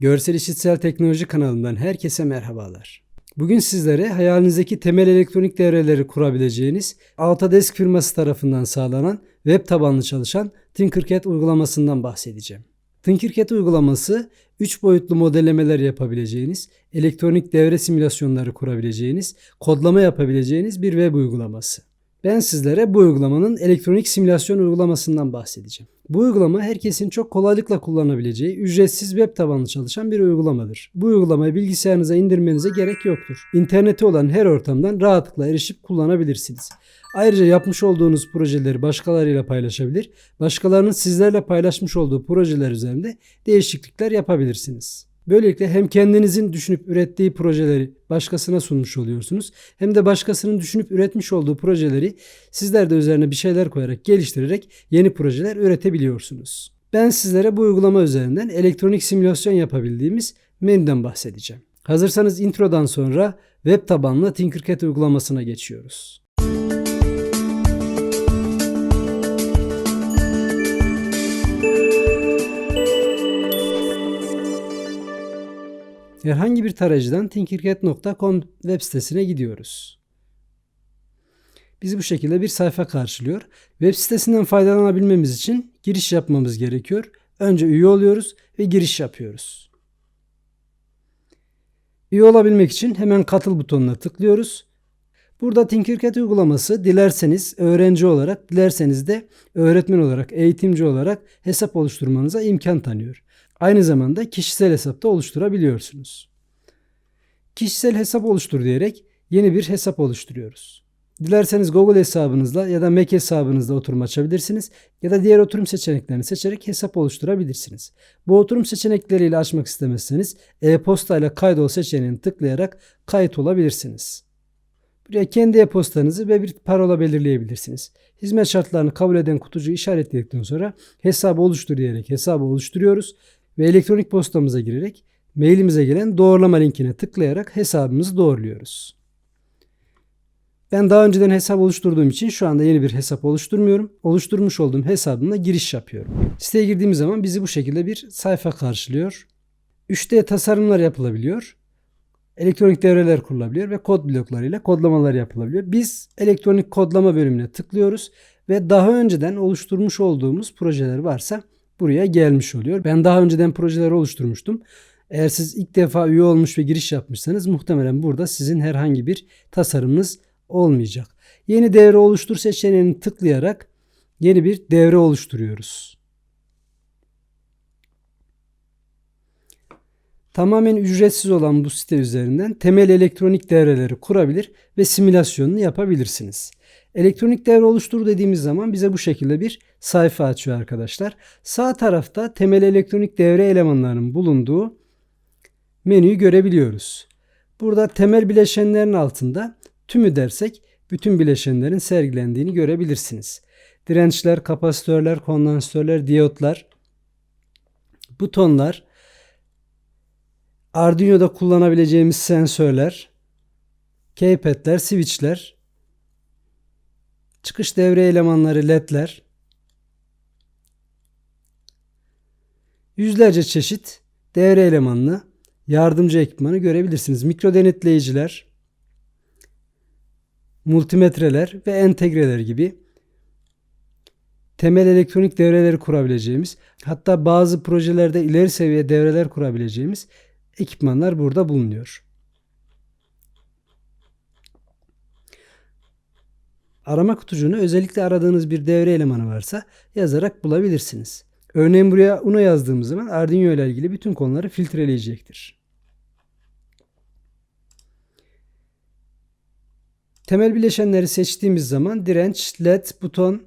Görsel İşitsel Teknoloji kanalından herkese merhabalar. Bugün sizlere hayalinizdeki temel elektronik devreleri kurabileceğiniz Autodesk firması tarafından sağlanan web tabanlı çalışan Tinkercad uygulamasından bahsedeceğim. Tinkercad uygulaması 3 boyutlu modellemeler yapabileceğiniz, elektronik devre simülasyonları kurabileceğiniz, kodlama yapabileceğiniz bir web uygulaması. Ben sizlere bu uygulamanın elektronik simülasyon uygulamasından bahsedeceğim. Bu uygulama herkesin çok kolaylıkla kullanabileceği, ücretsiz web tabanlı çalışan bir uygulamadır. Bu uygulamayı bilgisayarınıza indirmenize gerek yoktur. İnterneti olan her ortamdan rahatlıkla erişip kullanabilirsiniz. Ayrıca yapmış olduğunuz projeleri başkalarıyla paylaşabilir, başkalarının sizlerle paylaşmış olduğu projeler üzerinde değişiklikler yapabilirsiniz. Böylelikle hem kendinizin düşünüp ürettiği projeleri başkasına sunmuş oluyorsunuz hem de başkasının düşünüp üretmiş olduğu projeleri sizler de üzerine bir şeyler koyarak geliştirerek yeni projeler üretebiliyorsunuz. Ben sizlere bu uygulama üzerinden elektronik simülasyon yapabildiğimiz menüden bahsedeceğim. Hazırsanız introdan sonra web tabanlı Tinkercad uygulamasına geçiyoruz. Herhangi bir tarayıcıdan tinkercad.com web sitesine gidiyoruz. Bizi bu şekilde bir sayfa karşılıyor. Web sitesinden faydalanabilmemiz için giriş yapmamız gerekiyor. Önce üye oluyoruz ve giriş yapıyoruz. Üye olabilmek için hemen katıl butonuna tıklıyoruz. Burada Tinkercad uygulaması dilerseniz öğrenci olarak, dilerseniz de öğretmen olarak, eğitimci olarak hesap oluşturmanıza imkan tanıyor. Aynı zamanda kişisel hesap da oluşturabiliyorsunuz. Kişisel hesap oluştur diyerek yeni bir hesap oluşturuyoruz. Dilerseniz Google hesabınızla ya da Mac hesabınızla oturum açabilirsiniz ya da diğer oturum seçeneklerini seçerek hesap oluşturabilirsiniz. Bu oturum seçenekleriyle açmak istemezseniz e-posta ile kaydol seçeneğini tıklayarak kayıt olabilirsiniz. Buraya kendi e-postanızı ve bir parola belirleyebilirsiniz. Hizmet şartlarını kabul eden kutucuğu işaretledikten sonra hesabı oluştur diyerek hesabı oluşturuyoruz ve elektronik postamıza girerek mailimize gelen doğrulama linkine tıklayarak hesabımızı doğruluyoruz. Ben daha önceden hesap oluşturduğum için şu anda yeni bir hesap oluşturmuyorum. Oluşturmuş olduğum hesabımla giriş yapıyorum. Siteye girdiğimiz zaman bizi bu şekilde bir sayfa karşılıyor. 3D tasarımlar yapılabiliyor. Elektronik devreler kurulabiliyor ve kod bloklarıyla kodlamalar yapılabiliyor. Biz elektronik kodlama bölümüne tıklıyoruz ve daha önceden oluşturmuş olduğumuz projeler varsa buraya gelmiş oluyor. Ben daha önceden projeler oluşturmuştum. Eğer siz ilk defa üye olmuş ve giriş yapmışsanız muhtemelen burada sizin herhangi bir tasarımınız olmayacak. Yeni devre oluştur seçeneğini tıklayarak yeni bir devre oluşturuyoruz. Tamamen ücretsiz olan bu site üzerinden temel elektronik devreleri kurabilir ve simülasyonunu yapabilirsiniz. Elektronik devre oluştur dediğimiz zaman bize bu şekilde bir sayfa açıyor arkadaşlar. Sağ tarafta temel elektronik devre elemanlarının bulunduğu menüyü görebiliyoruz. Burada temel bileşenlerin altında tümü dersek bütün bileşenlerin sergilendiğini görebilirsiniz. Dirençler, kapasitörler, kondansatörler, diyotlar, butonlar, Arduino'da kullanabileceğimiz sensörler, keypad'ler, switchler, çıkış devre elemanları ledler, yüzlerce çeşit devre elemanlı yardımcı ekipmanı görebilirsiniz. Mikro denetleyiciler, multimetreler ve entegreler gibi temel elektronik devreleri kurabileceğimiz hatta bazı projelerde ileri seviye devreler kurabileceğimiz ekipmanlar burada bulunuyor. Arama kutucuğunu özellikle aradığınız bir devre elemanı varsa yazarak bulabilirsiniz. Örneğin buraya UNO yazdığımız zaman Arduino ile ilgili bütün konuları filtreleyecektir. Temel bileşenleri seçtiğimiz zaman direnç, led, buton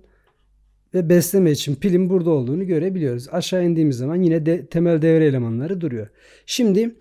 ve besleme için pilin burada olduğunu görebiliyoruz. Aşağı indiğimiz zaman yine de, temel devre elemanları duruyor. Şimdi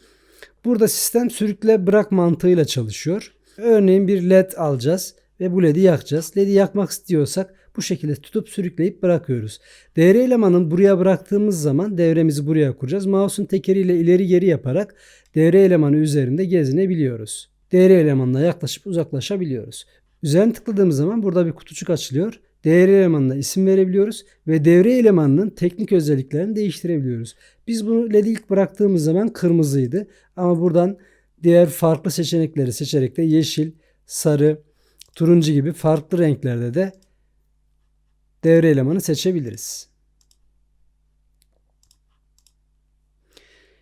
burada sistem sürükle bırak mantığıyla çalışıyor. Örneğin bir led alacağız ve bu ledi yakacağız. Ledi yakmak istiyorsak bu şekilde tutup sürükleyip bırakıyoruz. Devre elemanın buraya bıraktığımız zaman devremizi buraya kuracağız. Mouse'un tekeriyle ileri geri yaparak devre elemanı üzerinde gezinebiliyoruz. Devre elemanına yaklaşıp uzaklaşabiliyoruz. Üzerine tıkladığımız zaman burada bir kutucuk açılıyor Devre elemanına isim verebiliyoruz ve devre elemanının teknik özelliklerini değiştirebiliyoruz. Biz bunu LED ilk bıraktığımız zaman kırmızıydı ama buradan diğer farklı seçenekleri seçerek de yeşil, sarı, turuncu gibi farklı renklerde de devre elemanı seçebiliriz.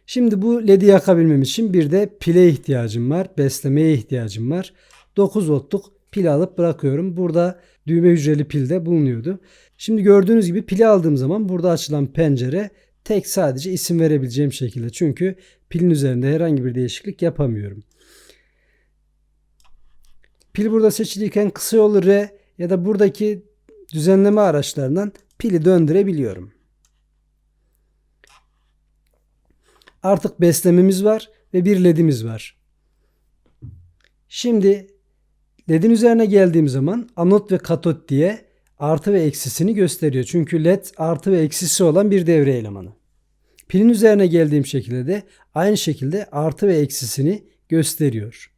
Şimdi bu LED'i yakabilmem için bir de pile ihtiyacım var. Beslemeye ihtiyacım var. 9 voltluk pil alıp bırakıyorum. Burada düğme hücreli pil de bulunuyordu. Şimdi gördüğünüz gibi pili aldığım zaman burada açılan pencere tek sadece isim verebileceğim şekilde. Çünkü pilin üzerinde herhangi bir değişiklik yapamıyorum. Pil burada seçiliyken kısa yolu R ya da buradaki düzenleme araçlarından pili döndürebiliyorum. Artık beslememiz var ve bir ledimiz var. Şimdi ledin üzerine geldiğim zaman anot ve katot diye artı ve eksisini gösteriyor. Çünkü led artı ve eksisi olan bir devre elemanı. Pilin üzerine geldiğim şekilde de aynı şekilde artı ve eksisini gösteriyor.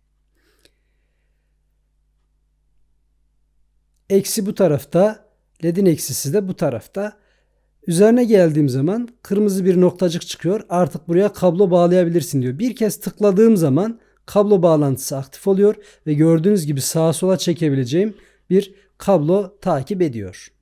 Eksi bu tarafta, ledin eksisi de bu tarafta. Üzerine geldiğim zaman kırmızı bir noktacık çıkıyor. Artık buraya kablo bağlayabilirsin diyor. Bir kez tıkladığım zaman kablo bağlantısı aktif oluyor ve gördüğünüz gibi sağa sola çekebileceğim bir kablo takip ediyor.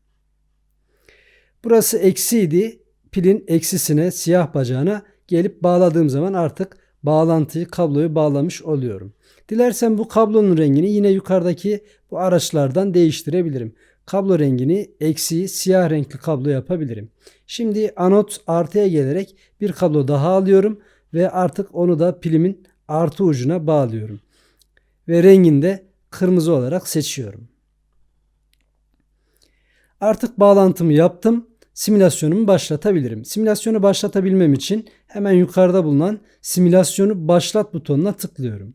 Burası eksiydi. Pilin eksisine, siyah bacağına gelip bağladığım zaman artık bağlantıyı, kabloyu bağlamış oluyorum. Dilersen bu kablonun rengini yine yukarıdaki bu araçlardan değiştirebilirim kablo rengini eksi siyah renkli kablo yapabilirim. Şimdi anot artıya gelerek bir kablo daha alıyorum ve artık onu da pilimin artı ucuna bağlıyorum. Ve rengini de kırmızı olarak seçiyorum. Artık bağlantımı yaptım. Simülasyonumu başlatabilirim. Simülasyonu başlatabilmem için hemen yukarıda bulunan simülasyonu başlat butonuna tıklıyorum.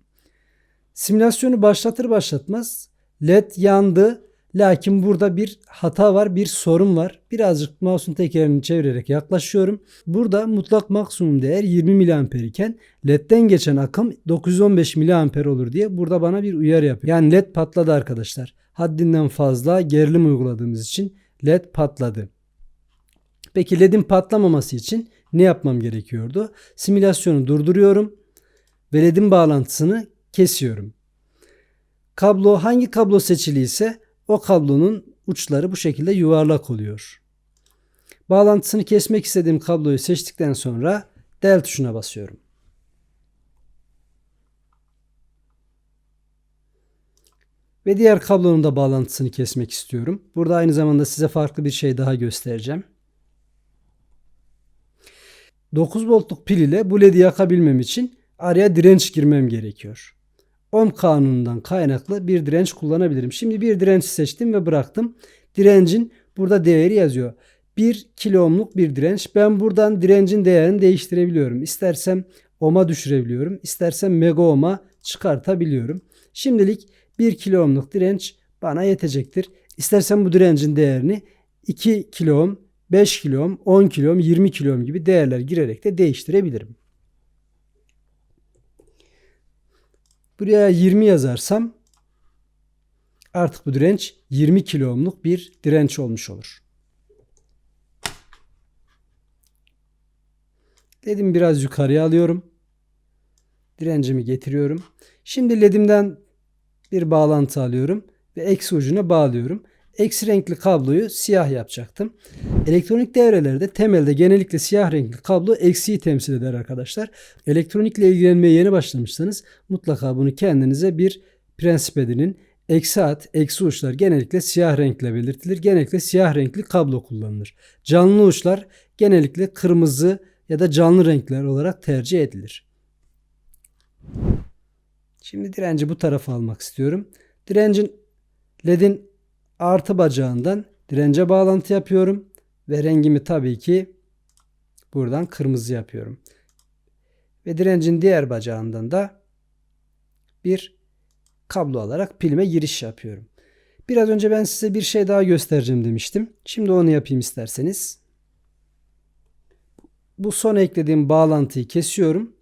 Simülasyonu başlatır başlatmaz led yandı Lakin burada bir hata var, bir sorun var. Birazcık mouse'un tekerini çevirerek yaklaşıyorum. Burada mutlak maksimum değer 20 mA iken LED'den geçen akım 915 mA olur diye burada bana bir uyarı yapıyor. Yani LED patladı arkadaşlar. Haddinden fazla gerilim uyguladığımız için LED patladı. Peki LED'in patlamaması için ne yapmam gerekiyordu? Simülasyonu durduruyorum ve LED'in bağlantısını kesiyorum. Kablo hangi kablo seçiliyse o kablonun uçları bu şekilde yuvarlak oluyor. Bağlantısını kesmek istediğim kabloyu seçtikten sonra del tuşuna basıyorum. Ve diğer kablonun da bağlantısını kesmek istiyorum. Burada aynı zamanda size farklı bir şey daha göstereceğim. 9 voltluk pil ile bu ledi yakabilmem için araya direnç girmem gerekiyor. Ohm kanunundan kaynaklı bir direnç kullanabilirim. Şimdi bir direnç seçtim ve bıraktım. Direncin burada değeri yazıyor. 1 kilo ohmluk bir direnç. Ben buradan direncin değerini değiştirebiliyorum. İstersem ohm'a düşürebiliyorum. İstersem mega ohm'a çıkartabiliyorum. Şimdilik 1 kilo ohmluk direnç bana yetecektir. İstersem bu direncin değerini 2 kilo ohm, 5 kilo ohm, 10 kilo ohm, 20 kilo ohm gibi değerler girerek de değiştirebilirim. Buraya 20 yazarsam artık bu direnç 20 kilo ohmluk bir direnç olmuş olur. Dedim biraz yukarıya alıyorum. Direncimi getiriyorum. Şimdi ledimden bir bağlantı alıyorum ve eksi ucuna bağlıyorum eksi renkli kabloyu siyah yapacaktım. Elektronik devrelerde temelde genellikle siyah renkli kablo eksiyi temsil eder arkadaşlar. Elektronikle ilgilenmeye yeni başlamışsanız mutlaka bunu kendinize bir prensip edinin. Eksi at, eksi uçlar genellikle siyah renkle belirtilir. Genellikle siyah renkli kablo kullanılır. Canlı uçlar genellikle kırmızı ya da canlı renkler olarak tercih edilir. Şimdi direnci bu tarafa almak istiyorum. Direncin ledin artı bacağından dirence bağlantı yapıyorum ve rengimi tabii ki buradan kırmızı yapıyorum. Ve direncin diğer bacağından da bir kablo alarak pilime giriş yapıyorum. Biraz önce ben size bir şey daha göstereceğim demiştim. Şimdi onu yapayım isterseniz. Bu son eklediğim bağlantıyı kesiyorum.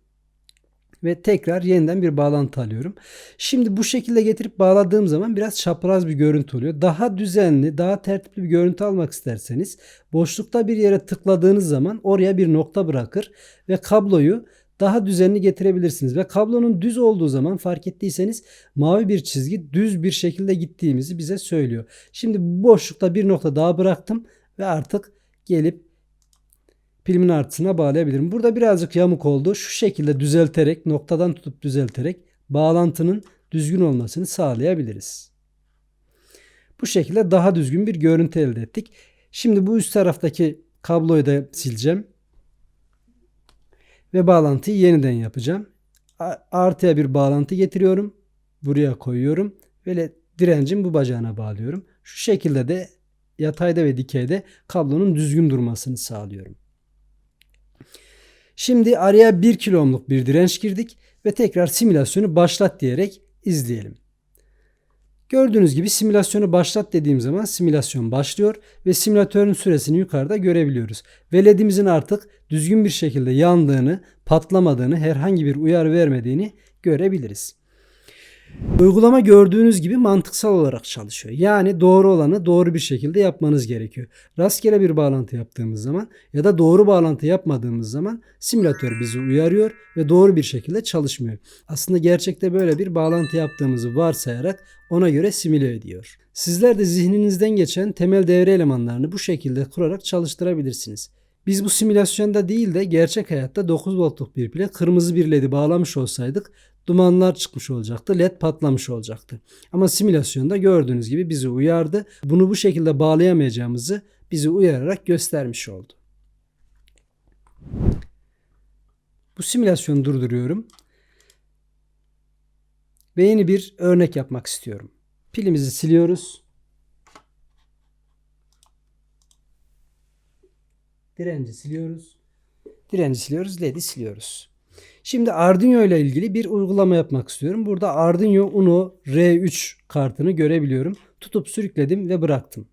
Ve tekrar yeniden bir bağlantı alıyorum. Şimdi bu şekilde getirip bağladığım zaman biraz çapraz bir görüntü oluyor. Daha düzenli, daha tertipli bir görüntü almak isterseniz boşlukta bir yere tıkladığınız zaman oraya bir nokta bırakır ve kabloyu daha düzenli getirebilirsiniz. Ve kablonun düz olduğu zaman fark ettiyseniz mavi bir çizgi düz bir şekilde gittiğimizi bize söylüyor. Şimdi boşlukta bir nokta daha bıraktım ve artık gelip pilimin artısına bağlayabilirim. Burada birazcık yamuk oldu. Şu şekilde düzelterek noktadan tutup düzelterek bağlantının düzgün olmasını sağlayabiliriz. Bu şekilde daha düzgün bir görüntü elde ettik. Şimdi bu üst taraftaki kabloyu da sileceğim. Ve bağlantıyı yeniden yapacağım. Artıya bir bağlantı getiriyorum. Buraya koyuyorum. Ve direncin bu bacağına bağlıyorum. Şu şekilde de yatayda ve dikeyde kablonun düzgün durmasını sağlıyorum. Şimdi araya 1 kilo ohmluk bir direnç girdik ve tekrar simülasyonu başlat diyerek izleyelim. Gördüğünüz gibi simülasyonu başlat dediğim zaman simülasyon başlıyor ve simülatörün süresini yukarıda görebiliyoruz. Ve ledimizin artık düzgün bir şekilde yandığını, patlamadığını, herhangi bir uyarı vermediğini görebiliriz. Uygulama gördüğünüz gibi mantıksal olarak çalışıyor. Yani doğru olanı doğru bir şekilde yapmanız gerekiyor. Rastgele bir bağlantı yaptığımız zaman ya da doğru bağlantı yapmadığımız zaman simülatör bizi uyarıyor ve doğru bir şekilde çalışmıyor. Aslında gerçekte böyle bir bağlantı yaptığımızı varsayarak ona göre simüle ediyor. Sizler de zihninizden geçen temel devre elemanlarını bu şekilde kurarak çalıştırabilirsiniz. Biz bu simülasyonda değil de gerçek hayatta 9 voltluk bir pile kırmızı bir ledi bağlamış olsaydık dumanlar çıkmış olacaktı. LED patlamış olacaktı. Ama simülasyonda gördüğünüz gibi bizi uyardı. Bunu bu şekilde bağlayamayacağımızı bizi uyararak göstermiş oldu. Bu simülasyonu durduruyorum. Ve yeni bir örnek yapmak istiyorum. Pilimizi siliyoruz. Direnci siliyoruz. Direnci siliyoruz. LED'i siliyoruz. Şimdi Arduino ile ilgili bir uygulama yapmak istiyorum. Burada Arduino Uno R3 kartını görebiliyorum. Tutup sürükledim ve bıraktım.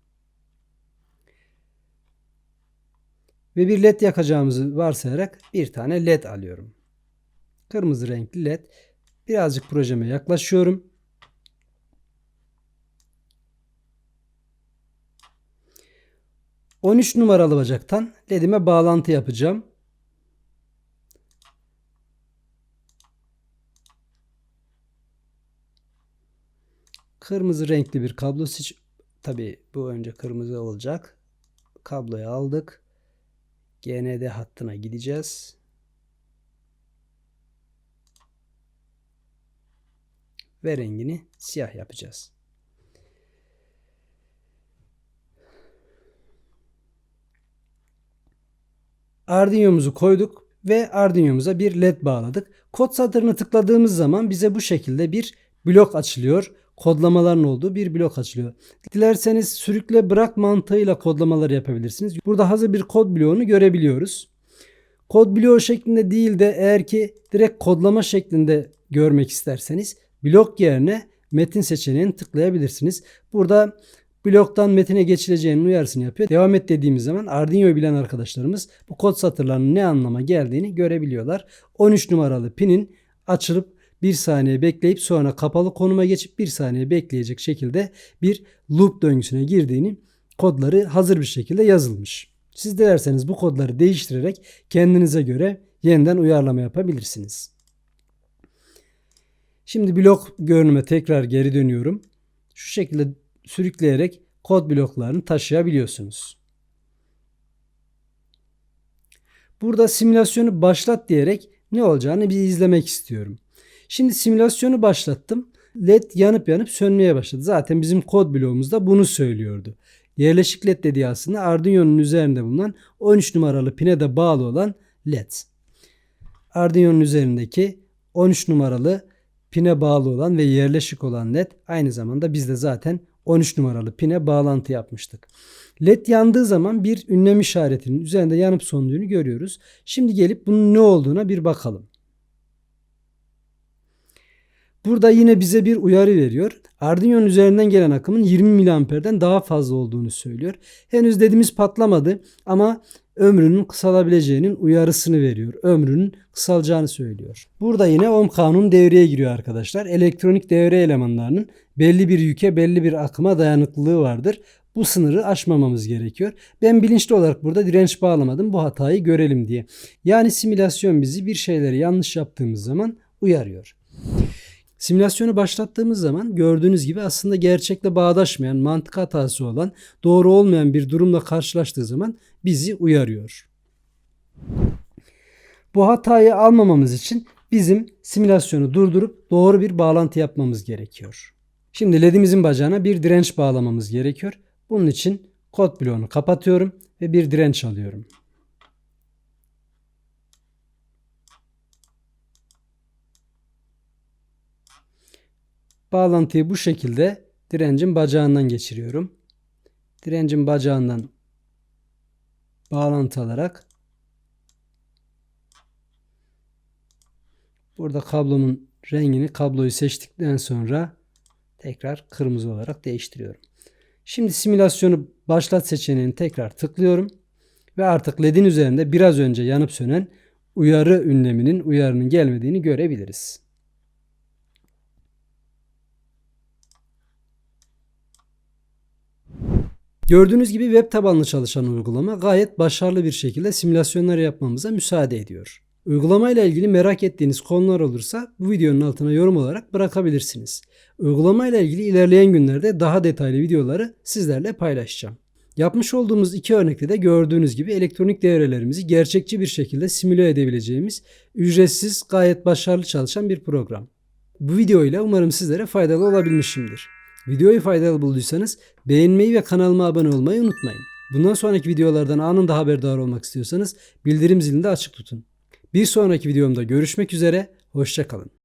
Ve bir led yakacağımızı varsayarak bir tane led alıyorum. Kırmızı renkli led. Birazcık projeme yaklaşıyorum. ...13 numaralı bacaktan ledime bağlantı yapacağım. Kırmızı renkli bir kablo seç. Tabi bu önce kırmızı olacak. Kabloyu aldık. GND hattına gideceğiz. Ve rengini siyah yapacağız. Arduino'muzu koyduk ve Arduino'muza bir led bağladık. Kod satırını tıkladığımız zaman bize bu şekilde bir blok açılıyor kodlamaların olduğu bir blok açılıyor. Dilerseniz sürükle bırak mantığıyla kodlamalar yapabilirsiniz. Burada hazır bir kod bloğunu görebiliyoruz. Kod bloğu şeklinde değil de eğer ki direkt kodlama şeklinde görmek isterseniz blok yerine metin seçeneğini tıklayabilirsiniz. Burada bloktan metine geçileceğinin uyarısını yapıyor. Devam et dediğimiz zaman Arduino bilen arkadaşlarımız bu kod satırlarının ne anlama geldiğini görebiliyorlar. 13 numaralı pinin açılıp bir saniye bekleyip sonra kapalı konuma geçip bir saniye bekleyecek şekilde bir loop döngüsüne girdiğini kodları hazır bir şekilde yazılmış. Siz dilerseniz bu kodları değiştirerek kendinize göre yeniden uyarlama yapabilirsiniz. Şimdi blok görünüme tekrar geri dönüyorum. Şu şekilde sürükleyerek kod bloklarını taşıyabiliyorsunuz. Burada simülasyonu başlat diyerek ne olacağını bir izlemek istiyorum. Şimdi simülasyonu başlattım. LED yanıp yanıp sönmeye başladı. Zaten bizim kod bloğumuzda bunu söylüyordu. Yerleşik LED dediği aslında Arduino'nun üzerinde bulunan 13 numaralı pine de bağlı olan LED. Arduino'nun üzerindeki 13 numaralı pine bağlı olan ve yerleşik olan LED aynı zamanda biz de zaten 13 numaralı pine bağlantı yapmıştık. LED yandığı zaman bir ünlem işaretinin üzerinde yanıp söndüğünü görüyoruz. Şimdi gelip bunun ne olduğuna bir bakalım. Burada yine bize bir uyarı veriyor. Arduino'nun üzerinden gelen akımın 20 miliamperden daha fazla olduğunu söylüyor. Henüz dediğimiz patlamadı ama ömrünün kısalabileceğinin uyarısını veriyor. Ömrünün kısalacağını söylüyor. Burada yine ohm kanunu devreye giriyor arkadaşlar. Elektronik devre elemanlarının belli bir yüke, belli bir akıma dayanıklılığı vardır. Bu sınırı aşmamamız gerekiyor. Ben bilinçli olarak burada direnç bağlamadım bu hatayı görelim diye. Yani simülasyon bizi bir şeyleri yanlış yaptığımız zaman uyarıyor. Simülasyonu başlattığımız zaman gördüğünüz gibi aslında gerçekle bağdaşmayan, mantık hatası olan, doğru olmayan bir durumla karşılaştığı zaman bizi uyarıyor. Bu hatayı almamamız için bizim simülasyonu durdurup doğru bir bağlantı yapmamız gerekiyor. Şimdi ledimizin bacağına bir direnç bağlamamız gerekiyor. Bunun için kod bloğunu kapatıyorum ve bir direnç alıyorum. Bağlantıyı bu şekilde direncin bacağından geçiriyorum. Direncin bacağından bağlantı alarak burada kablomun rengini kabloyu seçtikten sonra tekrar kırmızı olarak değiştiriyorum. Şimdi simülasyonu başlat seçeneğini tekrar tıklıyorum ve artık ledin üzerinde biraz önce yanıp sönen uyarı ünleminin uyarının gelmediğini görebiliriz. Gördüğünüz gibi web tabanlı çalışan uygulama gayet başarılı bir şekilde simülasyonlar yapmamıza müsaade ediyor. Uygulama ile ilgili merak ettiğiniz konular olursa bu videonun altına yorum olarak bırakabilirsiniz. Uygulama ile ilgili ilerleyen günlerde daha detaylı videoları sizlerle paylaşacağım. Yapmış olduğumuz iki örnekte de gördüğünüz gibi elektronik devrelerimizi gerçekçi bir şekilde simüle edebileceğimiz ücretsiz gayet başarılı çalışan bir program. Bu video ile umarım sizlere faydalı olabilmişimdir. Videoyu faydalı bulduysanız beğenmeyi ve kanalıma abone olmayı unutmayın. Bundan sonraki videolardan anında haberdar olmak istiyorsanız bildirim zilini de açık tutun. Bir sonraki videomda görüşmek üzere, hoşçakalın.